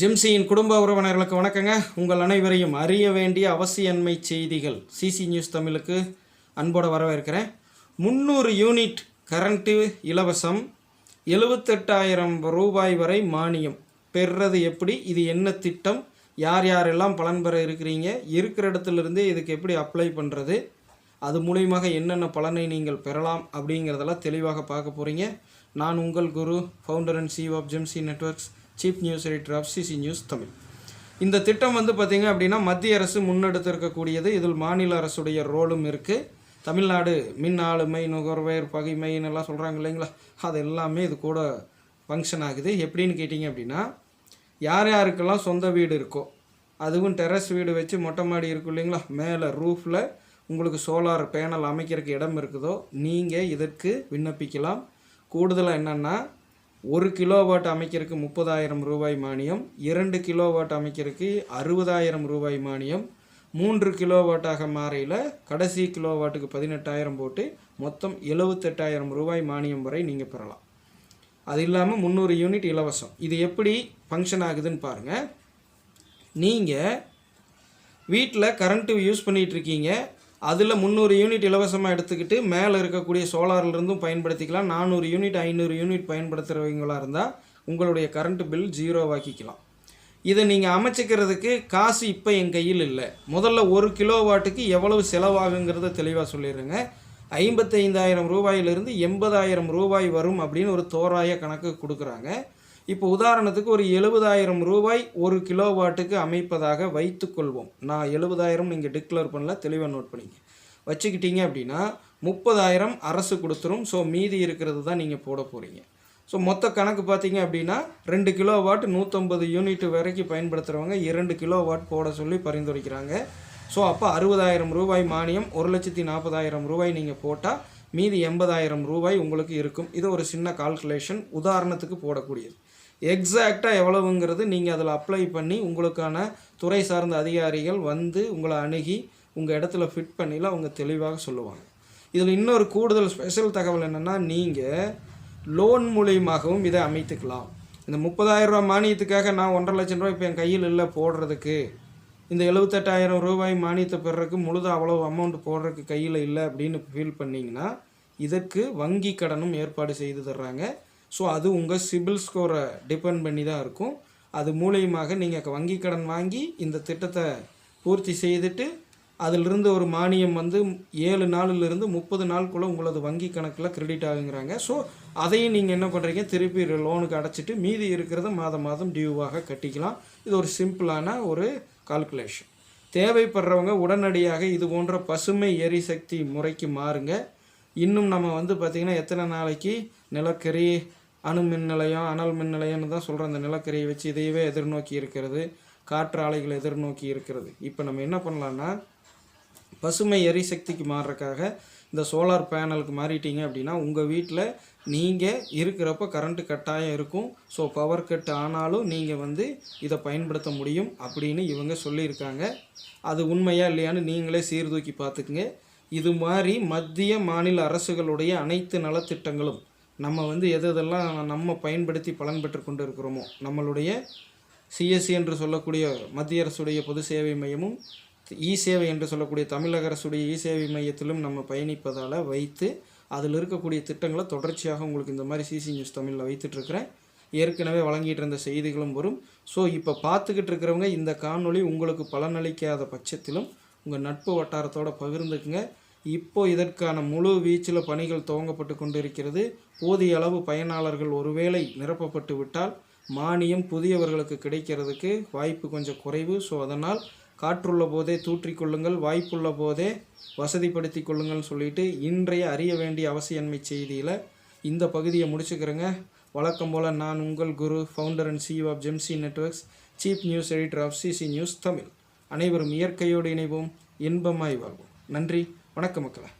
ஜிம்சியின் குடும்ப உறவினர்களுக்கு வணக்கங்க. உங்கள் அனைவரையும் அறிய வேண்டிய அவசியன்மை செய்திகள் சிசி நியூஸ் தமிழுக்கு அன்போடு வரவேற்கிறேன். முந்நூறு யூனிட் கரண்ட்டு இலவசம் எழுபத்தெட்டாயிரம் ரூபாய் வரை மானியம். பெறுறது எப்படி? இது என்ன திட்டம்? யார் யாரெல்லாம் பலன் பெற இருக்கிறீங்க? இருக்கிற இடத்துலேருந்து இதுக்கு எப்படி அப்ளை பண்ணுறது அது மூலியமாக என்னென்ன பலனை நீங்கள் பெறலாம் அப்படிங்கிறதெல்லாம் தெளிவாக பார்க்க போகிறீங்க நான் உங்கள் Guru founder and C of Gemsy networks chief news editor of CC news Tamil இந்த திட்டம் வந்து பார்த்திங்க அப்படின்னா மத்திய அரசு முன்னெடுத்திருக்கக்கூடியது. இதில் மாநில அரசுடைய ரோலும் இருக்குது தமிழ்நாடு மின் ஆளுமை நுகர்வேர் பகைமைன்னு எல்லாம் சொல்கிறாங்க இல்லைங்களா? அது எல்லாமே இது கூட ஃபங்க்ஷன் ஆகுது. எப்படின்னு கேட்டிங்க அப்படின்னா யார் யாருக்கெல்லாம் சொந்த வீடு இருக்கோ அதுவும் டெரஸ் வீடு வச்சு மொட்டை மாடி இருக்கும் இல்லைங்களா? மேலே ரூஃபில் உங்களுக்கு சோலார் பேனல் அமைக்கிறதுக்கு இடம் இருக்குதோ நீங்கள் இதற்கு விண்ணப்பிக்கலாம். கூடுதலாக என்னென்னா ஒரு கிலோவாட் அமைக்கிறதுக்கு முப்பதாயிரம் ரூபாய் மானியம் இரண்டு கிலோவாட் அமைக்கிறதுக்கு அறுபதாயிரம் ரூபாய் மானியம் மூன்று கிலோவாட்டாக மாறையில் கடைசி கிலோவாட்டுக்கு பதினெட்டாயிரம் போட்டு மொத்தம் எழுபத்தெட்டாயிரம் ரூபாய் மானியம் வரை நீங்கள் பெறலாம். அது இல்லாமல் முந்நூறு யூனிட் இலவசம். இது எப்படி ஃபங்க்ஷன் ஆகுதுன்னு பாருங்கள் நீங்கள் வீட்டில் கரண்ட்டு யூஸ் பண்ணிகிட்ருக்கீங்க அதில் முந்நூறு யூனிட் இலவசமாக எடுத்துக்கிட்டு மேலே இருக்கக்கூடிய சோலார்லேருந்தும் பயன்படுத்திக்கலாம். நானூறு யூனிட் ஐநூறு யூனிட் பயன்படுத்துகிறவங்களா இருந்தால் உங்களுடைய கரண்ட் பில் ஜீரோவாக்கிக்கலாம் இதை நீங்கள் அமைச்சிக்கிறதுக்கு காசு இப்போ என் கையில் இல்லை. முதல்ல ஒரு கிலோ வாட்டுக்கு எவ்வளவு செலவாகுங்கிறத தெளிவாக சொல்லிடுறேங்க. ஐம்பத்தைந்தாயிரம் ரூபாயிலிருந்து எண்பதாயிரம் ரூபாய் வரும் அப்படின்னு ஒரு தோராய கணக்கு கொடுக்குறாங்க. இப்போ உதாரணத்துக்கு ஒரு எழுபதாயிரம் ரூபாய் ஒரு கிலோ வாட்டுக்கு அமைப்பதாக வைத்துக்கொள்வோம். நான் எழுபதாயிரம் நீங்கள் டிக்ளேர் பண்ணல தெளிவாக நோட் பண்ணிங்க. வச்சுக்கிட்டீங்க அப்படின்னா முப்பதாயிரம் அரசு கொடுத்துரும். ஸோ மீதி இருக்கிறது தான் நீங்கள் போட போகிறீங்க ஸோ மொத்த கணக்கு பார்த்தீங்க அப்படின்னா ரெண்டு கிலோ வாட் நூற்றம்பது யூனிட் வரைக்கும் பயன்படுத்துகிறவங்க இரண்டு கிலோ வாட் போட சொல்லி பரிந்துரைக்கிறாங்க. ஸோ அப்போ அறுபதாயிரம் ரூபாய் மானியம் ஒரு லட்சத்தி நாற்பதாயிரம் ரூபாய் நீங்கள் போட்டால் மீதி எண்பதாயிரம் ரூபாய் உங்களுக்கு இருக்கும். இது ஒரு சின்ன கால்குலேஷன் உதாரணத்துக்கு போடக்கூடியது. எக்ஸாக்டாக எவ்வளவுங்கிறது நீங்கள் அதில் அப்ளை பண்ணி உங்களுக்கான துறை சார்ந்த அதிகாரிகள் வந்து உங்களை அணுகி உங்கள் இடத்துல ஃபிட் பண்ணியில் அவங்க தெளிவாக சொல்லுவாங்க. இதில் இன்னொரு கூடுதல் ஸ்பெஷல் தகவல் என்னென்னா நீங்கள் லோன் மூலியமாகவும் இதை அமைத்துக்கலாம். இந்த முப்பதாயிரரூபா மானியத்துக்காக நான் ஒன்றரை லட்சம் ரூபாய் இப்போ என் கையில் இல்லை போடுறதுக்கு. இந்த எழுபத்தெட்டாயிரம் ரூபாய் மானியத்தை பெறறதுக்கு முழுது அவ்வளோ அமௌண்ட் போடுறதுக்கு கையில் இல்லை அப்படின்னு ஃபீல் பண்ணிங்கன்னா இதற்கு வங்கி கடனும் ஏற்பாடு செய்து தர்றாங்க. ஸோ அது உங்கள் சிபில் ஸ்கோரை டிபெண்ட் பண்ணி தான் இருக்கும். அது மூலியமாக நீங்கள் வங்கி கடன் வாங்கி இந்த திட்டத்தை பூர்த்தி செய்துட்டு அதிலிருந்து ஒரு மானியம் வந்து ஏழு நாளிலிருந்து முப்பது நாளுக்குள்ளே உங்களது வங்கி கணக்கில் கிரெடிட் ஆகுங்கிறாங்க. ஸோ அதையும் நீங்கள் என்ன பண்ணுறீங்க திருப்பி லோனுக்கு அடைச்சிட்டு மீதி இருக்கிறத மாதம் மாதம் டியூவாக கட்டிக்கலாம். இது ஒரு சிம்பிளான ஒரு கால்குலேஷன் தேவைப்படுறவங்க உடனடியாக இது போன்ற பசுமை எரிசக்தி முறைக்கு மாறுங்க. இன்னும் நம்ம வந்து பார்த்திங்கன்னா எத்தனை நாளைக்கு நிலக்கரி அணு மின் நிலையம் அனல் மின் நிலையம்னு தான் சொல்கிற அந்த நிலக்கரியை வச்சு இதையவே எதிர்நோக்கி இருக்கிறது. காற்று ஆலைகளை எதிர்நோக்கி இருக்கிறது. இப்போ நம்ம என்ன பண்ணலான்னா பசுமை எரிசக்திக்கு மாறுறக்காக இந்த சோலார் பேனலுக்கு மாறிட்டீங்க அப்படின்னா உங்கள் வீட்டில் நீங்கள் இருக்கிறப்ப கரண்ட்டு கட்டாயம் இருக்கும். ஸோ பவர் கட் ஆனாலும் நீங்கள் வந்து இதை பயன்படுத்த முடியும் அப்படின்னு இவங்க சொல்லியிருக்காங்க. அது உண்மையா இல்லையான்னு நீங்களே சீர்தூக்கி பார்த்துக்குங்க. இது மாதிரி மத்திய மாநில அரசுகளுடைய அனைத்து நலத்திட்டங்களும் நம்ம வந்து எது எதெல்லாம் நம்ம பயன்படுத்தி பலன் பெற்று கொண்டு இருக்கிறோமோ நம்மளுடைய சிஎஸ்சி என்று சொல்லக்கூடிய மத்திய அரசுடைய பொது சேவை மையமும் இ சேவை என்று சொல்லக்கூடிய தமிழக அரசுடைய இ சேவை மையத்திலும் நம்ம பயணிப்பதால் வைத்து அதில் இருக்கக்கூடிய திட்டங்களை தொடர்ச்சியாக உங்களுக்கு இந்த மாதிரி சிசி நியூஸ் தமிழில் வைத்துட்ருக்கிறேன் ஏற்கனவே வழங்கிட்டு இருந்த செய்திகளும் வரும். ஸோ இப்போ பார்த்துக்கிட்டு இருக்கிறவங்க இந்த காணொளி உங்களுக்கு பலனளிக்காத பட்சத்திலும் உங்கள் நட்பு வட்டாரத்தோடு பகிர்ந்துக்குங்க. இப்போ இதற்கான முழு வீச்சில் பணிகள் துவங்கப்பட்டு கொண்டிருக்கிறது. போதிய அளவு பயனாளர்கள் ஒருவேளை நிரப்பப்பட்டு விட்டால் மானியம் புதியவர்களுக்கு கிடைக்கிறதுக்கு வாய்ப்பு கொஞ்சம் குறைவு. ஸோ அதனால் காற்றுள்ள போதே தூற்றிக்கொள்ளுங்கள் வாய்ப்புள்ள போதே வசதிப்படுத்தி கொள்ளுங்கள்னு சொல்லிட்டு இன்றைய அறிய வேண்டிய அவசியன்மை செய்தியில் இந்த பகுதியை முடிச்சுக்கிறேங்க. வழக்கம் போல் நான் உங்கள் Guru founder and CEO of Gemsy networks chief news editor of CC news Tamil. அனைவரும் இயற்கையோடு இணைவோம் இன்பமாய் வாழ்வோம். நன்றி. வணக்கம் மக்களா.